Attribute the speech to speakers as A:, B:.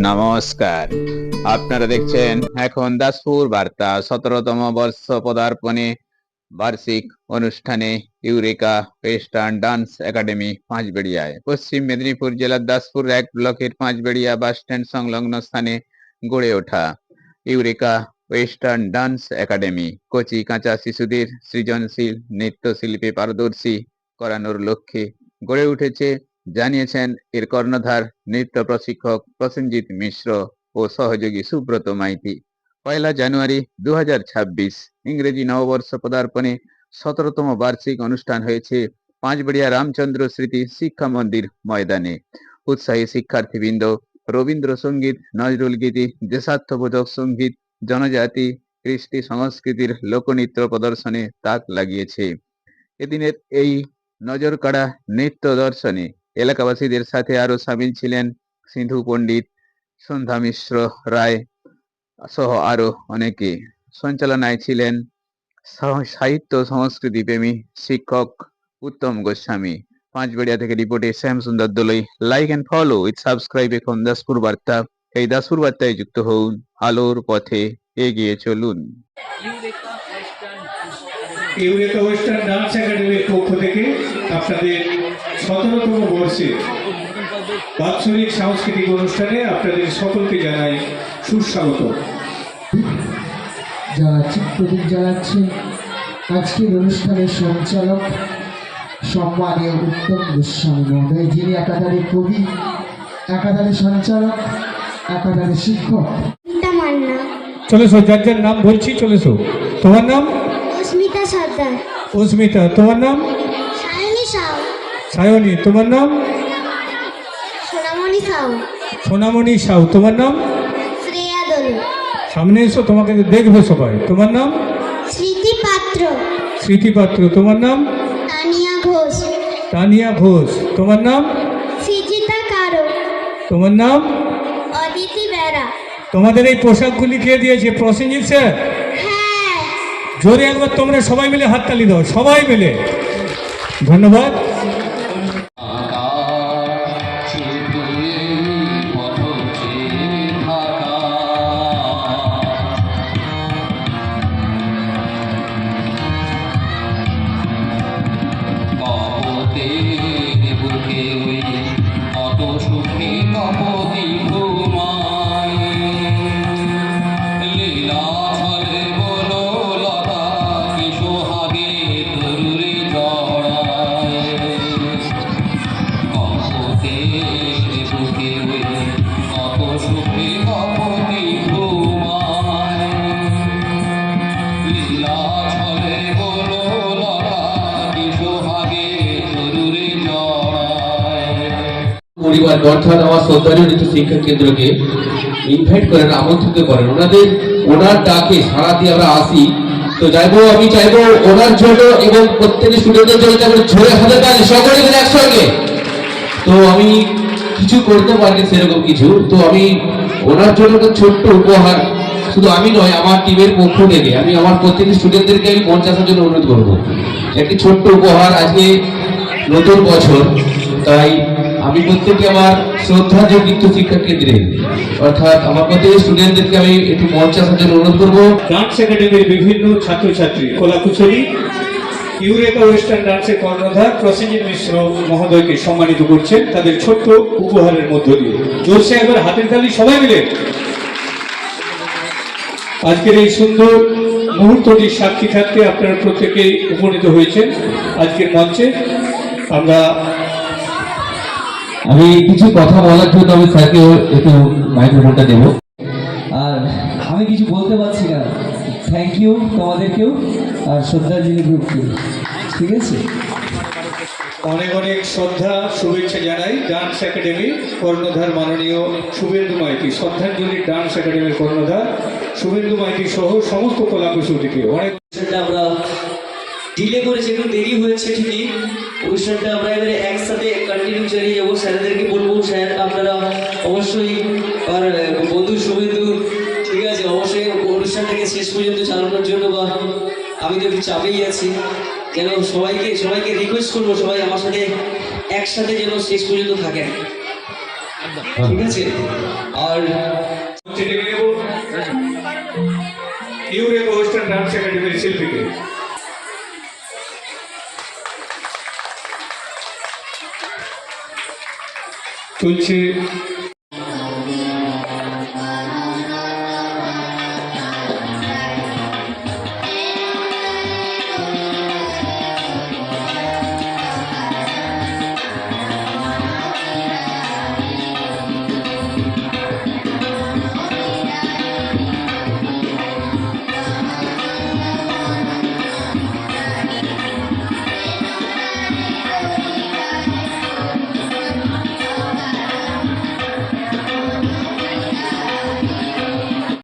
A: নমস্কার। আপনারা দেখছেন এখন দাসপুর বার্তা, সতেরোতম বর্ষ পদার্পণে বার্ষিক অনুষ্ঠানে ইউরেকা ওয়েস্টার্ন ডান্স একাডেমি, পাঁচবেড়িয়ায়। পশ্চিম মেদিনীপুর জেলার দাসপুর এক ব্লকের পাঁচবেড়িয়া বাস স্ট্যান্ড সংলগ্ন স্থানে গড়ে ওঠা ইউরেকা ওয়েস্টার্ন ডান্স একাডেমি। কচি কাঁচা শিশুদের সৃজনশীল নৃত্যশিল্পে পারদর্শী করানোর লক্ষ্যে গড়ে উঠেছে জানিয়েছেন এর কর্ণধার, নৃত্য প্রশিক্ষক প্রসেনজিৎ মিশ্র ও সহযোগী সুব্রত মাইতি। পয়লা জানুয়ারি দুই হাজার ছাব্বিশ ইংরেজি নববর্ষ পদার্পণে সতেরোতম বার্ষিক অনুষ্ঠান হয়েছে পাঁচবেড়িয়া রামচন্দ্র স্মৃতি শিক্ষা মন্দির ময়দানে। উৎসাহী শিক্ষার্থীবৃন্দ, রবীন্দ্রসঙ্গীত, নজরুল গীতি, দেশাত্মবোধক সংগীত, জনজাতি, কৃষ্টি সংস্কৃতির লোকনৃত্য প্রদর্শনে তাক লাগিয়েছে। এদিনের এই নজর কাড়া নৃত্য দর্শনে এলাকাবাসীদের সাথে আরও সামিল ছিলেন সিন্ধু পণ্ডিত সন্ধ্যা মিশ্র রায় সহ আরও অনেকে। সঞ্চালনায় ছিলেন সাহিত্য সংস্কৃতি প্রেমী শিক্ষক উত্তম গোস্বামী। পাঁচবেড়িয়া থেকে রিপোর্টে Shyam Sundar Doloi. Like and follow with subscribe এখন দাসপুর বার্তা। এই দাসপুর বার্তায় যুক্ত হন আলোর পথে এগিয়ে চলুন।
B: ইউরেকা ওয়েস্টার্ন ডান্স একাডেমির পক্ষ থেকে আপনাদের সতেরোতম বর্ষে বাৎসরিক সাংস্কৃতিক অনুষ্ঠানে আপনাদের সকলকে জানাই সুস্বাগত।
C: জানাচ্ছি প্রদীপ জানাচ্ছি আজকের অনুষ্ঠানের সঞ্চালক সম্মানীয় উত্তম গোস্বামী মহোদয় যিনি একাধারে কবি একাধারে সঞ্চালক একাধারে শিক্ষক।
B: চলেছো যার যার নাম বলছি চলেছো তোমার নাম?
D: অস্মিতা সর্দার।
B: অস্মিতা তোমার নাম?
D: সায়নী
B: তোমার নাম?
D: সোনামণি সাউ।
B: সোনামণি সাউ তোমার নাম?
D: শ্রেয়া দোলে।
B: সামনে এসো তোমাকে দেখবে সবাই। তোমার নাম?
D: স্মৃতি পাত্র।
B: স্মৃতি পাত্র তোমার নাম?
D: তানিয়া ঘোষ।
B: তানিয়া ঘোষ তোমার নাম?
D: সৃজিতা কারও।
B: তোমার নাম?
D: অদিতি বেরা
B: তোমাদের এই পোশাকগুলি কে দিয়েছে? প্রসেনজিৎ স্যার?
D: হ্যাঁ।
B: জোরে একবার তোমরা সবাই মিলে হাততালি দাও সবাই মিলে। ধন্যবাদ।
E: পরিবার অর্থাৎ আমার শ্রদ্ধানীয় নৃত্য শিক্ষা কেন্দ্রকে ইনভাইট করেন আমন্ত্রিত করেন ওনাদের, ওনার ডাকে সারা দিয়ে আমরা আসি। তো চাইব আমি চাইব ওনার জন্য এবং প্রত্যেক স্টুডেন্টদের জন্য সকলে মিলে একসঙ্গে। তো আমি কিছু করতে পারিনি সেরকম কিছু। তো আমি ওনার জন্য একটা ছোট্ট উপহার। শুধু আমি নয়, আমার টিমের পক্ষ থেকে আমি আমার প্রত্যেক স্টুডেন্টদেরকে আমি মঞ্চে আসার জন্য অনুরোধ করব। একটি ছোট্ট উপহার আজকে নতুন বছর। তাই আমি প্রত্যেককে আমার শ্রদ্ধার্য নৃত্য শিক্ষা কেন্দ্রে অর্থাৎ আমার প্রত্যেক স্টুডেন্টদেরকে আমি একটু মঞ্চে আসার জন্য অনুরোধ করব।
B: ডান্স একাডেমির বিভিন্ন ছাত্রছাত্রী কলাকুশলী ইউরেকা ওয়েস্টার্ন ডান্সের কর্ণধার প্রসেনজিৎ মিশ্র মহোদয়কে সম্মানিত করছেন তাদের ছোট্ট উপহারের মধ্য দিয়ে। জোরসে একবার হাতের তালি সবাই মিলে। আজকের এই সুন্দর মুহূর্তটির সাক্ষী থাকতে আপনারা প্রত্যেকেই উপনীত হয়েছেন আজকের মঞ্চে। আমরা
E: আমি কিছু কথা বলার জন্য আমি স্যারকে একটু মাইক্রোফোনটা দেবো।
F: আর আমি কিছু বলতে পারছি না। থ্যাংক ইউ তোমাদেরকেও আর শ্রদ্ধাঞ্জলি গ্রুপকে। ঠিক আছে?
B: অনেক অনেক শ্রদ্ধা শুভেচ্ছা জানাই ডান্স একাডেমি কর্ণধার মাননীয় শুভেন্দু মাইতি। শ্রদ্ধাঞ্জলি ডান্স একাডেমির কর্ণধার শুভেন্দু মাইতি সহ সমস্ত কলাকুশলীকে অনেক
F: অনুষ্ঠানটা আমরা ডিলে করেছি একটু দেরি হয়েছে ঠিকই অনুষ্ঠানটা আমরা এবারে একসাথে কন্টিনিউ চালিয়ে যাব। স্যারদেরকে বলব স্যার আপনারা অবশ্যই আর বন্ধু শুভেন্দু ঠিক আছে অবশ্যই অনুষ্ঠানটাকে শেষ পর্যন্ত চালানোর জন্য বা আমি তো একটু চাপেই আছি। কেন সবাইকে সবাইকে রিকোয়েস্ট করব সবাই আমার সাথে একসাথে যেন শেষ পর্যন্ত থাকেন। ঠিক আছে? আর
B: ডেকে ওয়েস্টার্ন ডান্স একাডেমির শিল্পীকে। 朱一